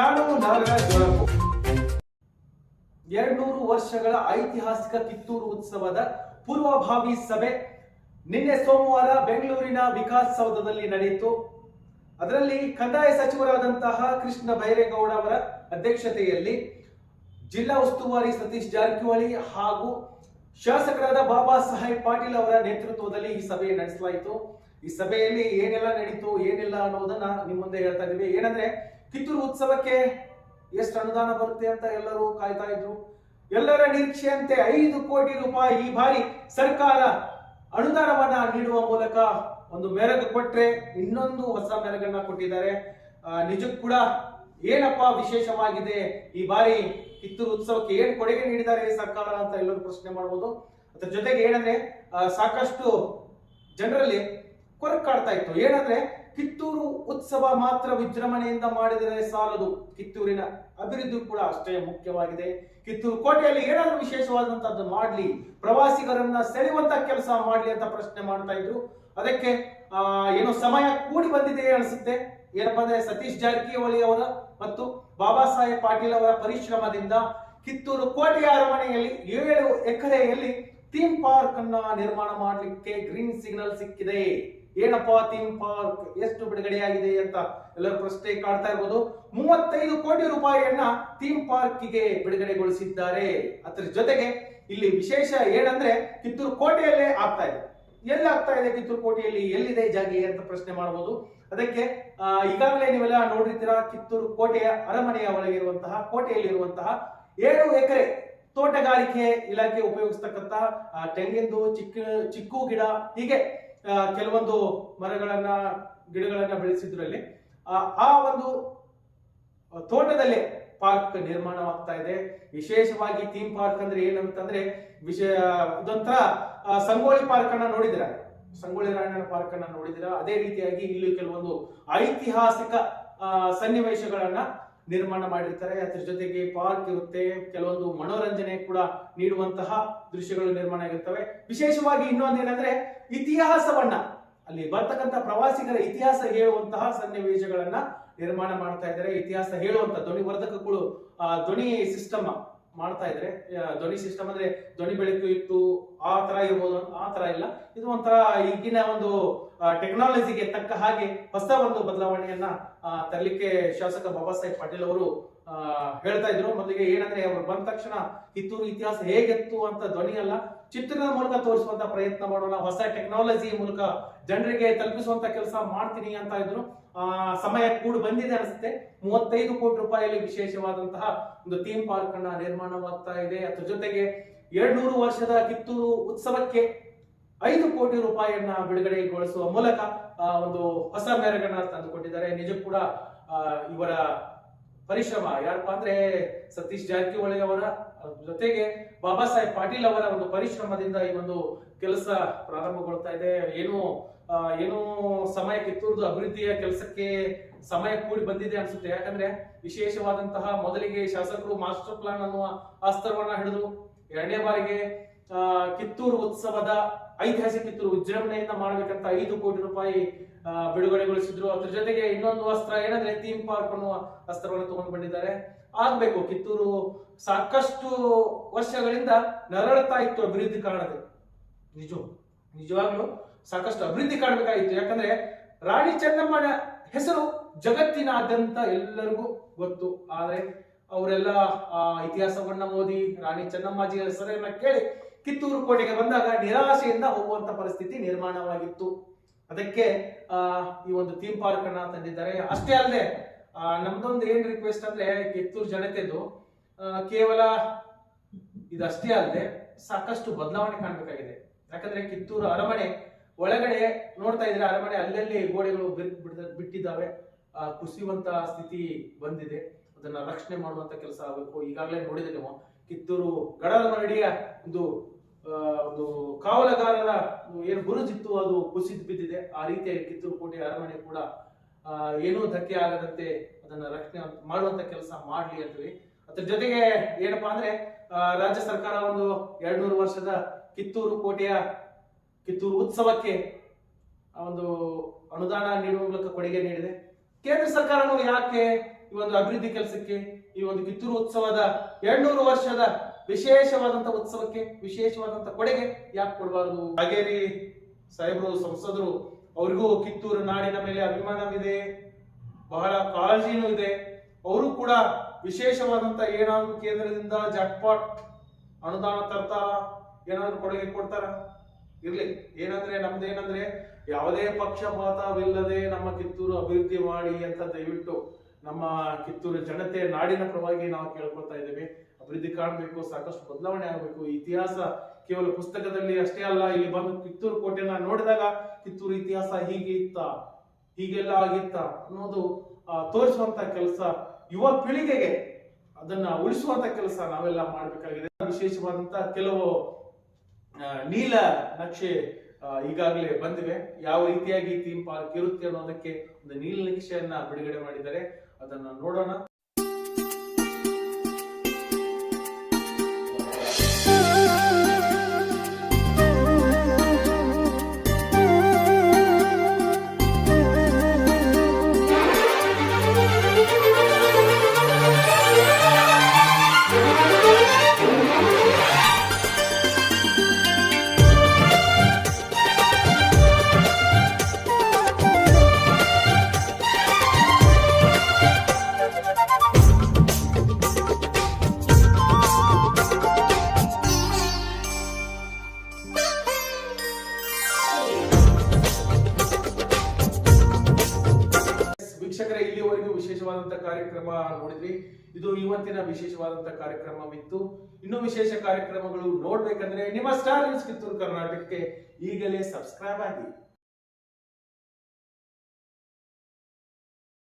ನಾನು ನಾಗರಾಜ್ ಎರಡ್ನೂರು ವರ್ಷಗಳ ಐತಿಹಾಸಿಕ ಕಿತ್ತೂರು ಉತ್ಸವದ ಪೂರ್ವಭಾವಿ ಸಭೆ ನಿನ್ನೆ ಸೋಮವಾರ ಬೆಂಗಳೂರಿನ ವಿಕಾಸಸೌಧದಲ್ಲಿ ನಡೆಯಿತು. ಅದರಲ್ಲಿ ಕಂದಾಯ ಸಚಿವರಾದಂತಹ ಕೃಷ್ಣ ಬೈರೇಗೌಡ ಅವರ ಅಧ್ಯಕ್ಷತೆಯಲ್ಲಿ ಜಿಲ್ಲಾ ಉಸ್ತುವಾರಿ ಸತೀಶ್ ಜಾರಕಿಹೊಳಿ ಹಾಗೂ ಶಾಸಕರಾದ ಬಾಬಾ ಸಾಹೇಬ್ ಪಾಟೀಲ್ ಅವರ ನೇತೃತ್ವದಲ್ಲಿ ಈ ಸಭೆ ನಡೆಸಲಾಯಿತು. ಈ ಸಭೆಯಲ್ಲಿ ಏನೆಲ್ಲ ನಡೀತು, ಏನಿಲ್ಲ ಅನ್ನೋದನ್ನ ನಿಮ್ಮ ಮುಂದೆ ಹೇಳ್ತಾ ಇದೀವಿ. ಏನಂದ್ರೆ ಕಿತ್ತೂರು ಉತ್ಸವಕ್ಕೆ ಎಷ್ಟು ಅನುದಾನ ಬರುತ್ತೆ ಅಂತ ಎಲ್ಲರೂ ಕಾಯ್ತಾ ಇದ್ರು. ಎಲ್ಲರ ನಿರೀಕ್ಷೆಯಂತೆ ಐದು ಕೋಟಿ ರೂಪಾಯಿ ಈ ಬಾರಿ ಸರ್ಕಾರ ಅನುದಾನವನ್ನ ನೀಡುವ ಮೂಲಕ ಒಂದು ಮೆರಗು ಕೊಟ್ಟರೆ ಇನ್ನೊಂದು ಹೊಸ ಮೆರಗನ್ನ ಕೊಟ್ಟಿದ್ದಾರೆ. ನಿಜಕ್ಕೂ ಕೂಡ ಏನಪ್ಪ ವಿಶೇಷವಾಗಿದೆ? ಈ ಬಾರಿ ಕಿತ್ತೂರು ಉತ್ಸವಕ್ಕೆ ಏನ್ ಕೊಡುಗೆ ನೀಡಿದ್ದಾರೆ ಸರ್ಕಾರ ಅಂತ ಎಲ್ಲರೂ ಪ್ರಶ್ನೆ ಮಾಡಬಹುದು ಅದ್ರ ಜೊತೆಗೆ ಏನಂದ್ರೆ ಸಾಕಷ್ಟು ಜನರಲ್ಲಿ ಕೊರಕ್ ಕಾಡ್ತಾ ಇತ್ತು. ಏನಂದ್ರೆ ಕಿತ್ತೂರು ಉತ್ಸವ ಮಾತ್ರ ವಿಜೃಂಭಣೆಯಿಂದ ಮಾಡಿದರೆ ಸಾಲದು. ಕಿತ್ತೂರಿನ ಅಭಿವೃದ್ಧಿ ಕೂಡ ಅಷ್ಟೇ ಮುಖ್ಯವಾಗಿದೆ. ಕಿತ್ತೂರು ಕೋಟೆಯಲ್ಲಿ ಏನಾದರೂ ವಿಶೇಷವಾದಂತದ್ದು ಮಾಡ್ಲಿ, ಪ್ರವಾಸಿಗರನ್ನ ಸೆಳೆಯುವಂತ ಕೆಲಸ ಮಾಡ್ಲಿ ಅಂತ ಪ್ರಶ್ನೆ ಮಾಡ್ತಾ ಇದ್ರು. ಅದಕ್ಕೆ ಏನೋ ಸಮಯ ಕೂಡಿ ಬಂದಿದೆ ಅನಿಸುತ್ತೆ. ಏನಪ್ಪ ಅಂದ್ರೆ ಸತೀಶ್ ಜಾರಕಿಹೊಳಿ ಅವರ ಮತ್ತು ಬಾಬಾ ಸಾಹೇಬ್ ಪಾಟೀಲ್ ಅವರ ಪರಿಶ್ರಮದಿಂದ ಕಿತ್ತೂರು ಕೋಟೆಯ ಅರಮನೆಯಲ್ಲಿ ಏಳು ಎಕರೆಯಲ್ಲಿ ಥೀಮ್ ಪಾರ್ಕ್ ಅನ್ನ ನಿರ್ಮಾಣ ಮಾಡಲಿಕ್ಕೆ ಗ್ರೀನ್ ಸಿಗ್ನಲ್ ಸಿಕ್ಕಿದೆ. ಏನಪ್ಪಾ ಥೀಮ್ ಪಾರ್ಕ್? ಎಷ್ಟು ಬಿಡುಗಡೆಯಾಗಿದೆ ಅಂತ ಎಲ್ಲರೂ ಪ್ರಶ್ನೆ ಕಾಡ್ತಾ ಇರ್ಬೋದು. ಮೂವತ್ತೈದು ಕೋಟಿ ರೂಪಾಯಿಯನ್ನ ಥೀಮ್ ಪಾರ್ಕಿಗೆ ಬಿಡುಗಡೆಗೊಳಿಸಿದ್ದಾರೆ. ಅದರ ಜೊತೆಗೆ ಇಲ್ಲಿ ವಿಶೇಷ ಏನಂದ್ರೆ ಕಿತ್ತೂರು ಕೋಟೆಯಲ್ಲೇ ಆಗ್ತಾ ಇದೆ. ಎಲ್ಲಿ ಆಗ್ತಾ ಇದೆ ಕಿತ್ತೂರು ಕೋಟೆಯಲ್ಲಿ? ಎಲ್ಲಿದೆ ಜಾಗ ಅಂತ ಪ್ರಶ್ನೆ ಮಾಡಬಹುದು ಅದಕ್ಕೆ ಈಗಾಗಲೇ ನೀವೆಲ್ಲ ನೋಡಿರ್ತೀರಾ ಕಿತ್ತೂರು ಕೋಟೆಯ ಅರಮನೆಯ ಒಳಗಿರುವಂತಹ, ಕೋಟೆಯಲ್ಲಿರುವಂತಹ ಏಳು ಎಕರೆ ತೋಟಗಾರಿಕೆ ಇಲಾಖೆ ಉಪಯೋಗಿಸ್ತಕ್ಕಂತಹ ತೆಂಗಿಂದು, ಚಿಕ್ಕ, ಚಿಕ್ಕು ಗಿಡ, ಹೀಗೆ ಕೆಲವೊಂದು ಮರಗಳನ್ನ, ಗಿಡಗಳನ್ನ ಬೆಳೆಸಿದ್ರಲ್ಲಿ, ಆ ಒಂದು ತೋಟದಲ್ಲಿ ಪಾರ್ಕ್ ನಿರ್ಮಾಣವಾಗ್ತಾ ಇದೆ. ವಿಶೇಷವಾಗಿ ಥೀಮ್ ಪಾರ್ಕ್ ಅಂದ್ರೆ ಏನಂತಂದ್ರೆ ವಿಷಯ ಇದೊಂಥರ ಸಂಗೋಳಿ ಪಾರ್ಕ್ ಅನ್ನ ನೋಡಿದಿರ ಸಂಗೋಳಿ ರಾಯಣ್ಣ ಪಾರ್ಕ್ ಅನ್ನ ನೋಡಿದಿರ ಅದೇ ರೀತಿಯಾಗಿ ಇಲ್ಲಿ ಕೆಲವೊಂದು ಐತಿಹಾಸಿಕ ಸನ್ನಿವೇಶಗಳನ್ನ ನಿರ್ಮಾಣ ಮಾಡಿರ್ತಾರೆ. ಅದ್ರ ಜೊತೆಗೆ ಪಾರ್ಕ್ ಇರುತ್ತೆ. ಕೆಲವೊಂದು ಮನೋರಂಜನೆ ಕೂಡ ನೀಡುವಂತಹ ದೃಶ್ಯಗಳು ನಿರ್ಮಾಣ ಆಗಿರ್ತವೆ. ವಿಶೇಷವಾಗಿ ಇನ್ನೊಂದೇನಂದ್ರೆ ಇತಿಹಾಸವನ್ನ ಅಲ್ಲಿ ಬರ್ತಕ್ಕಂಥ ಪ್ರವಾಸಿಗರ ಇತಿಹಾಸ ಹೇಳುವಂತಹ ಸನ್ನಿವೇಶಗಳನ್ನ ನಿರ್ಮಾಣ ಮಾಡ್ತಾ ಇದ್ದಾರೆ. ಇತಿಹಾಸ ಹೇಳುವಂತ ಧ್ವನಿ ವರ್ಧಕಗಳು ಧ್ವನಿ ಸಿಸ್ಟಮ್ ಮಾಡ್ತಾ ಇದ್ರೆ ಧ್ವನಿ ಸಿಸ್ಟಮ್ ಅಂದ್ರೆ ಧ್ವನಿ ಬೆಳಕು ಇತ್ತು, ಆ ತರ ಇರ್ಬೋದು. ಆ ತರ ಇಲ್ಲ. ಇದು ಒಂಥರ ಈಗಿನ ಒಂದು ಟೆಕ್ನಾಲಜಿಗೆ ತಕ್ಕ ಹಾಗೆ ಹೊಸ ಒಂದು ಬದಲಾವಣೆಯನ್ನ ತರಲಿಕ್ಕೆ ಶಾಸಕ ಬಾಬಾ ಸಾಹೇಬ್ ಪಾಟೀಲ್ ಅವರು ಹೇಳ್ತಾ ಇದ್ರು. ಮೊದಲಿಗೆ ಏನಂದ್ರೆ, ಅವರು ಬಂದ ತಕ್ಷಣ ಕಿತ್ತೂರು ಇತಿಹಾಸ ಹೇಗಿತ್ತು ಅಂತ ಧ್ವನಿ ಅಲ್ಲ ಚಿತ್ರದ ಮೂಲಕ ತೋರಿಸುವಂತ ಪ್ರಯತ್ನ ಮಾಡೋಣ, ಹೊಸ ಟೆಕ್ನಾಲಜಿ ಮೂಲಕ ಜನರಿಗೆ ತಲುಪಿಸುವಂತ ಕೆಲಸ ಮಾಡ್ತೀನಿ ಅಂತ ಇದ್ರು. ಸಮಯ ಕೂಡ ಬಂದಿದೆ ಅನಿಸುತ್ತೆ. ಮೂವತ್ತೈದು ಕೋಟಿ ರೂಪಾಯಿಯಲ್ಲಿ ವಿಶೇಷವಾದಂತಹ ಒಂದು ಥೀಮ್ ಪಾರ್ಕ್ ಅನ್ನ ನಿರ್ಮಾಣವಾಗ್ತಾ ಇದೆ. ಅದ್ರ ಜೊತೆಗೆ ಎರಡ್ನೂರು ವರ್ಷದ ಕಿತ್ತೂರು ಉತ್ಸವಕ್ಕೆ ಐದು ಕೋಟಿ ರೂಪಾಯಿಯನ್ನ ಬಿಡುಗಡೆಗೊಳಿಸುವ ಮೂಲಕ ಒಂದು ಹೊಸ ಮೇರೆಗಳನ್ನ ತಂದುಕೊಟ್ಟಿದ್ದಾರೆ. ನಿಜ ಕೂಡ ಇವರ ಪರಿಶ್ರಮ ಯಾರಪ್ಪ ಅಂದ್ರೆ ಸತೀಶ್ ಜಾರಕಿಹೊಳಿ ಅವರ ಜೊತೆಗೆ ಬಾಬಾ ಸಾಹೇಬ್ ಪಾಟೀಲ್ ಅವರ ಒಂದು ಪರಿಶ್ರಮದಿಂದ ಈ ಒಂದು ಕೆಲಸ ಪ್ರಾರಂಭಗೊಳ್ತಾ ಇದೆ. ಏನು ಏನು ಸಮಯ ಕಿತ್ತೂರ್ದು ಅಭಿವೃದ್ಧಿಯ ಕೆಲಸಕ್ಕೆ ಸಮಯ ಕೂಡಿ ಬಂದಿದೆ ಅನ್ಸುತ್ತೆ. ಯಾಕಂದ್ರೆ ವಿಶೇಷವಾದಂತಹ ಮೊದಲಿಗೆ ಶಾಸಕರು ಮಾಸ್ಟರ್ ಪ್ಲಾನ್ ಅನ್ನುವ ಅಸ್ತ್ರವನ್ನ ಹಿಡಿದು ಎರಡನೇ ಬಾರಿಗೆ ಕಿತ್ತೂರು ಉತ್ಸವದ ಐತಿಹಾಸಿಕ ಕಿತ್ತೂರು ವಿಜೃಂಭಣೆಯಿಂದ ಮಾಡಬೇಕಂತ ಐದು ಕೋಟಿ ರೂಪಾಯಿ ಬಿಡುಗಡೆಗೊಳಿಸಿದ್ರು. ಅದ್ರ ಜೊತೆಗೆ ಇನ್ನೊಂದು ಅಸ್ತ್ರ ಏನಂದ್ರೆ ಥೀಮ್ ಪಾರ್ಕ್ ಅನ್ನುವ ಅಸ್ತ್ರವನ್ನು ತಗೊಂಡು ಬಂದಿದ್ದಾರೆ. ಆಗ್ಬೇಕು, ಕಿತ್ತೂರು ಸಾಕಷ್ಟು ವರ್ಷಗಳಿಂದ ನರಳತಾ ಇತ್ತು ಅಭಿವೃದ್ಧಿ ಕಾಣದೆ. ನಿಜ, ನಿಜವಾಗ್ಲೂ ಸಾಕಷ್ಟು ಅಭಿವೃದ್ಧಿ ಕಾಣಬೇಕಾಗಿತ್ತು. ಯಾಕಂದ್ರೆ ರಾಣಿ ಚೆನ್ನಮ್ಮನ ಹೆಸರು ಜಗತ್ತಿನಾದ್ಯಂತ ಎಲ್ಲರಿಗೂ ಗೊತ್ತು. ಆದ್ರೆ ಅವರೆಲ್ಲ ಆ ಇತಿಹಾಸವನ್ನ ಓದಿ ರಾಣಿ ಚೆನ್ನಮ್ಮಾಜಿ ಹೆಸರನ್ನ ಕೇಳಿ ಕಿತ್ತೂರು ಕೋಟೆಗೆ ಬಂದಾಗ ನಿರಾಶೆಯಿಂದ ಹೋಗುವಂತ ಪರಿಸ್ಥಿತಿ ನಿರ್ಮಾಣವಾಗಿತ್ತು. ಅದಕ್ಕೆ ಈ ಒಂದು ಥೀಮ್ ಪಾರ್ಕ್ ಅನ್ನ ತಂದಿದ್ದಾರೆ. ಅಷ್ಟೇ ಅಲ್ಲದೆ ನಮ್ದೊಂದು ಏನ್ ರಿಕ್ವೆಸ್ಟ್ ಅಂದ್ರೆ ಕಿತ್ತೂರು ಜನತೆದು ಕೇವಲ ಇದಷ್ಟೇ ಅಲ್ಲದೆ ಸಾಕಷ್ಟು ಬದಲಾವಣೆ ಕಾಣಬೇಕಾಗಿದೆ. ಯಾಕಂದ್ರೆ ಕಿತ್ತೂರು ಅರಮನೆ ಒಳಗಡೆ ನೋಡ್ತಾ ಇದ್ರೆ ಅರಮನೆ ಅಲ್ಲಲ್ಲಿ ಗೋಡೆಗಳು ಬಿಟ್ಟಿದ್ದಾವೆ. ಕುಸಿಯುವಂತ ಸ್ಥಿತಿ ಬಂದಿದೆ. ಅದನ್ನ ರಕ್ಷಣೆ ಮಾಡುವಂತ ಕೆಲಸ ಆಗಬೇಕು. ಈಗಾಗಲೇ ನೋಡಿದ್ರೆ ನೀವು. ಕಿತ್ತೂರು ಗಡದ ಮರಡಿಯ ಒಂದು ಒಂದು ಕಾವಲುಗಾರರ, ಏನು ಬುರುಜಿತ್ತು ಅದು ಕುಸಿದು ಬಿದ್ದಿದೆ. ಆ ರೀತಿಯಾಗಿ ಕಿತ್ತೂರು ಕೋಟೆ ಅರಮನೆ ಕೂಡ ಏನೂ ಧಕ್ಕೆ ಆಗದಂತೆ ಅದನ್ನ ರಕ್ಷಣೆ ಮಾಡುವಂತ ಕೆಲಸ ಮಾಡ್ಲಿ ಅಂತೀವಿ ಅದ್ರ ಜೊತೆಗೆ ಏನಪ್ಪಾ ಅಂದ್ರೆ ರಾಜ್ಯ ಸರ್ಕಾರ ಒಂದು ಎರಡ್ನೂರು ವರ್ಷದ ಕಿತ್ತೂರು ಕೋಟೆಯ ಕಿತ್ತೂರು ಉತ್ಸವಕ್ಕೆ ಒಂದು ಅನುದಾನ ನೀಡುವ ಮೂಲಕ ಕೊಡುಗೆ ನೀಡಿದೆ. ಕೇಂದ್ರ ಸರ್ಕಾರನು ಯಾಕೆ ಈ ಒಂದು ಅಭಿವೃದ್ಧಿ ಕೆಲಸಕ್ಕೆ ಈ ಒಂದು ಕಿತ್ತೂರು ಉತ್ಸವದ ಎರಡ್ನೂರು ವರ್ಷದ ವಿಶೇಷವಾದಂತ ಉತ್ಸವಕ್ಕೆ, ವಿಶೇಷವಾದಂತ ಕೊಡುಗೆ ಯಾಕೆ ಕೊಡಬಾರದು? ಹಾಗೇರಿ ಸಾಹೇಬರು, ಸಂಸದರು, ಅವರಿಗೂ ಕಿತ್ತೂರು ನಾಡಿನ ಮೇಲೆ ಅಭಿಮಾನವಿದೆ, ಬಹಳ ಕಾಳಜಿನೂ ಇದೆ. ಅವರು ಕೂಡ ವಿಶೇಷವಾದಂತ ಏನಾದ್ರು ಕೇಂದ್ರದಿಂದ ಜಟ್ಪಾಟ್ ಅನುದಾನ ತರ್ತಾರ, ಏನಾದ್ರು ಕೊಡುಗೆ ಕೊಡ್ತಾರ? ಇರ್ಲಿ, ಏನಂದ್ರೆ ನಮ್ದೇನಂದ್ರೆ ಯಾವುದೇ ಪಕ್ಷಪಾತವಿಲ್ಲದೆ ನಮ್ಮ ಕಿತ್ತೂರು ಅಭಿವೃದ್ಧಿ ಮಾಡಿ ಅಂತ ದಯವಿಟ್ಟು ನಮ್ಮ ಕಿತ್ತೂರು ಜನತೆ ನಾಡಿನ ಪರವಾಗಿ ನಾವು ಕೇಳ್ಕೊಳ್ತಾ ಇದ್ದೇವೆ. ಅಭಿವೃದ್ಧಿ ಕಾಣಬೇಕು, ಸಾಕಷ್ಟು ಬದಲಾವಣೆ ಆಗಬೇಕು. ಇತಿಹಾಸ ಕೇವಲ ಪುಸ್ತಕದಲ್ಲಿ ಅಷ್ಟೇ ಅಲ್ಲ, ಇಲ್ಲಿ ಬಂದು ಕಿತ್ತೂರು ಕೋಟೆನ ನೋಡಿದಾಗ ಕಿತ್ತೂರು ಇತಿಹಾಸ ಹೀಗೆ ಇತ್ತ, ಹೀಗೆಲ್ಲ ಆಗಿತ್ತ ಅನ್ನೋದು ತೋರಿಸುವಂತ ಕೆಲಸ ಯುವ ಪೀಳಿಗೆಗೆ ಅದನ್ನ ಉಳಿಸುವಂತ ಕೆಲಸ ನಾವೆಲ್ಲ ಮಾಡಬೇಕಾಗಿದೆ. ವಿಶೇಷವಾದಂತ ಕೆಲವು ನೀಲ ನಕ್ಷೆ ಈಗಾಗಲೇ ಬಂದಿವೆ. ಯಾವ ರೀತಿಯಾಗಿ ಥೀಮ್ ಪಾರ್ಕ್ ಇರುತ್ತೆ ಅನ್ನೋದಕ್ಕೆ ಒಂದು ನೀಲ ನಕ್ಷೆಯನ್ನ ಬಿಡುಗಡೆ ಮಾಡಿದ್ದಾರೆ. ಅದನ್ನ ನೋಡೋಣ. ಕಾರ್ಯಕ್ರಮ ನೋಡಿದ್ವಿ. ಇದು ಇವತ್ತಿನ ವಿಶೇಷವಾದಂತ ಕಾರ್ಯಕ್ರಮವಿತ್ತು. ಇನ್ನು ವಿಶೇಷ ಕಾರ್ಯಕ್ರಮಗಳು ನೋಡ್ಬೇಕಂದ್ರೆ ನಿಮ್ಮ ಸ್ಟಾರ್ ನ್ಯೂಸ್ ಕಿತ್ತೂರು ಕರ್ನಾಟಕಕ್ಕೆ ಈಗಲೇ ಸಬ್ಸ್ಕ್ರೈಬ್ ಆಗಿ.